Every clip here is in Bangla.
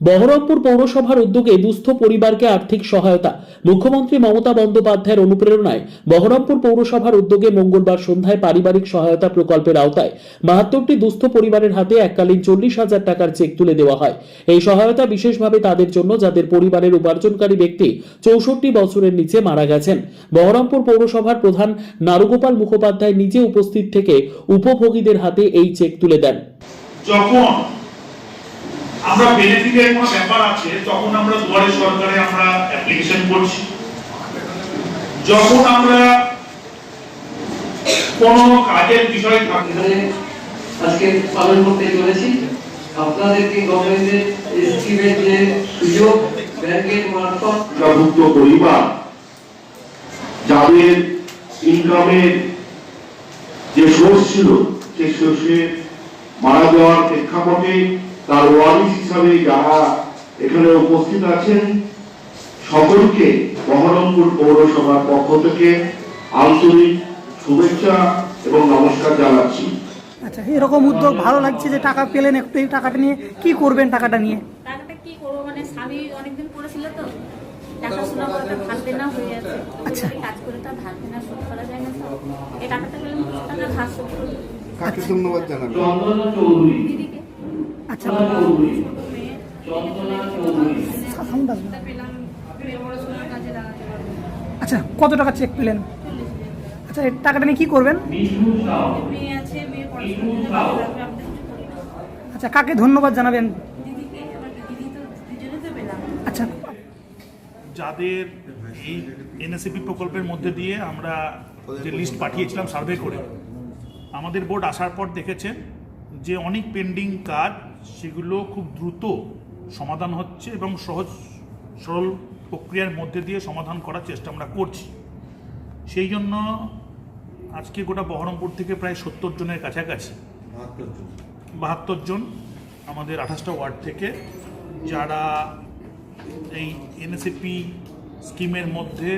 বহরমপুর পৌরসভার উদ্যোগে দুস্থ পরিবারকে আর্থিক সহায়তা। মুখ্যমন্ত্রী মমতা বন্দ্যোপাধ্যায়ের অনুপ্রেরণায় বহরমপুর পৌরসভার উদ্যোগে মঙ্গলবার সন্ধ্যায় পারিবারিক সহায়তা প্রকল্পের আওতায় বাহাত্তরটি দুস্থ পরিবারের হাতে এককালীন চল্লিশ হাজার টাকার চেক তুলে দেওয়া হয়। এই সহায়তা বিশেষভাবে তাদের জন্য যাদের পরিবারের উপার্জনকারী ব্যক্তি চৌষট্টি বছরের নিচে মারা গেছেন। বহরমপুর পৌরসভার প্রধান নারুগোপাল মুখোপাধ্যায় নিজে উপস্থিত থেকে উপভোগীদের হাতে এই চেক তুলে দেন। যখন আমরা বেনিফিটের কোনো ব্যাপার আছে তখন আমরা দুয়ারে সরকারে আমরা অ্যাপ্লিকেশন করছি। যখন আমরা কোনো কাজের বিষয় থাকে এখানে আজকে পালন করতে চলেছি। আপনাদেরকে গভর্নমেন্টের স্কিমের যে সুযোগ ব্যাংকের মারফত তালিকাভুক্ত পরিবার যাদের ইনকামের যে সোর্স ছিল সেই সোর্সে মারা যাওয়ার প্রেক্ষাপটে তার ওয়ারিস হিসাবে যারা এখানে উপস্থিত আছেন সকলকে বহরমপুর পৌরসভার পক্ষ থেকে আন্তরিক শুভেচ্ছা এবং নমস্কার জানাচ্ছি। আচ্ছা এরকম উদ্যোগ ভালো লাগছে যে টাকা পেলেন একটু এই টাকাটা নিয়ে? কি করবেন টাকাটা নিয়ে? টাকাটা কি করব? মানে স্বামী অনেকদিন করেছিল তো। দেখাশোনা হয়ে আছে। আচ্ছা। কাজ করে তার ধার দেনা শোধ করা যায় না তো। এই টাকাটা ধন্যবাদ দিদিকে আচ্ছা। আচ্ছা কত টাকা চেক পেলেন? আচ্ছা এই টাকাটা নিয়ে কি করবেন? আচ্ছা কাকে ধন্যবাদ জানাবেন? দিদিকে এবার দিদি তো দুজনে তো পেলাম আচ্ছা যাদের এই এনএসিপি প্রকল্পের মধ্যে দিয়ে আমরা যে লিস্ট পাঠিয়েছিলাম সার্ভে করে আমাদের বোর্ড আসার পর দেখেছেন যে অনেক পেন্ডিং কাজ সেগুলো খুব দ্রুত সমাধান হচ্ছে এবং সহজ সরল প্রক্রিয়ার মধ্যে দিয়ে সমাধান করার চেষ্টা আমরা করছি। সেই জন্য আজকে গোটা বহরমপুর থেকে প্রায় সত্তর জনের কাছাকাছি। বাহাত্তর জন। আমাদের আঠাশটা ওয়ার্ড থেকে যারা এই এনএসএপি স্কিমের মধ্যে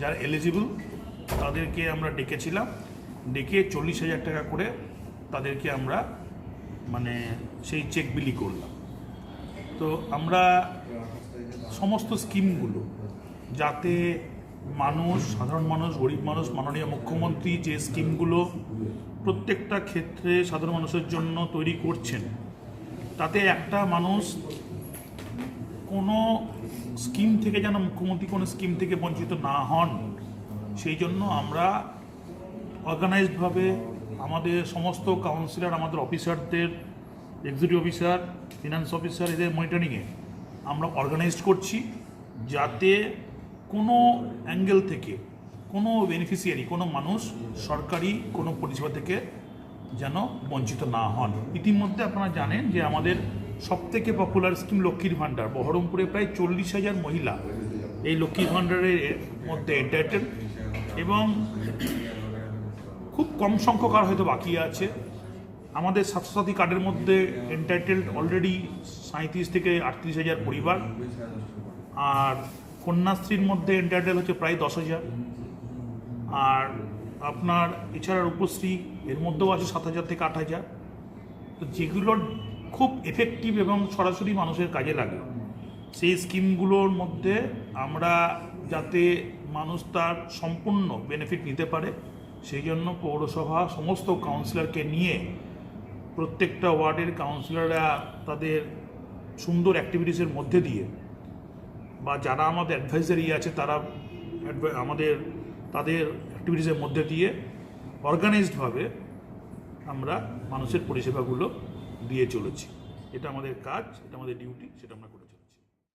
যারা এলিজিবল তাদেরকে আমরা ডেকেছিলাম। ডেকে চল্লিশ হাজার টাকা করে তাদেরকে আমরা মানে সেই চেক বিলি করলাম। তো আমরা সমস্ত স্কিমগুলো যাতে মানুষ, সাধারণ মানুষ, গরিব মানুষ, মাননীয় মুখ্যমন্ত্রী যে স্কিমগুলো প্রত্যেকটা ক্ষেত্রে সাধারণ মানুষের জন্য তৈরি করছেন, তাতে একটা মানুষ কোনো স্কিম থেকে যেন মুখ্যমন্ত্রী কোনো স্কিম থেকে বঞ্চিত না হন, সেই জন্য আমরা অর্গানাইজডভাবে আমাদের সমস্ত কাউন্সিলর আমাদের অফিসারদের এক্সিকিউটিভ অফিসার ফিনান্স অফিসার এদের মনিটরিংয়ে আমরা অর্গানাইজড করছি যাতে কোনো অ্যাঙ্গেল থেকে কোনো বেনিফিশিয়ারি কোনো মানুষ সরকারি কোনো পরিষেবা থেকে যেন বঞ্চিত না হন। ইতিমধ্যে আপনারা জানেন যে আমাদের সবথেকে পপুলার স্কিম লক্ষ্মীর ভাণ্ডার, বহরমপুরে প্রায় চল্লিশ হাজার মহিলা এই লক্ষ্মীর ভাণ্ডারের মধ্যে এন্টাইটেল এবং খুব কম সংখ্যক আর হয়তো বাকি আছে। আমাদের স্বাস্থ্যসাথী কার্ডের মধ্যে এন্টাইটেলড অলরেডি সাঁত্রিশ থেকে আটত্রিশ হাজার পরিবার। আর কন্যাশ্রীর মধ্যে এন্টাইটেল হচ্ছে প্রায় দশ হাজার। আর আপনার এছাড়া রূপশ্রী, এর মধ্যেও আছে সাত হাজার থেকে আট হাজার। তো যেগুলো খুব এফেক্টিভ এবং সরাসরি মানুষের কাজে লাগে। সেই স্কিমগুলোর মধ্যে আমরা যাতে মানুষ তার সম্পূর্ণ বেনিফিট নিতে পারে। সেই জন্য পৌরসভা সমস্ত কাউন্সিলরকে নিয়ে প্রত্যেকটা ওয়ার্ডের কাউন্সিলররা তাদের সুন্দর অ্যাক্টিভিটিসের মধ্যে দিয়ে বা যারা আমাদের অ্যাডভাইজারি আছে তারা আমাদের, তাদের অ্যাক্টিভিটিসের মধ্যে দিয়ে অর্গানাইজডভাবে আমরা মানুষের পরিষেবাগুলো দিয়ে চলেছি। এটা আমাদের কাজ, এটা আমাদের ডিউটি সেটা আমরা করে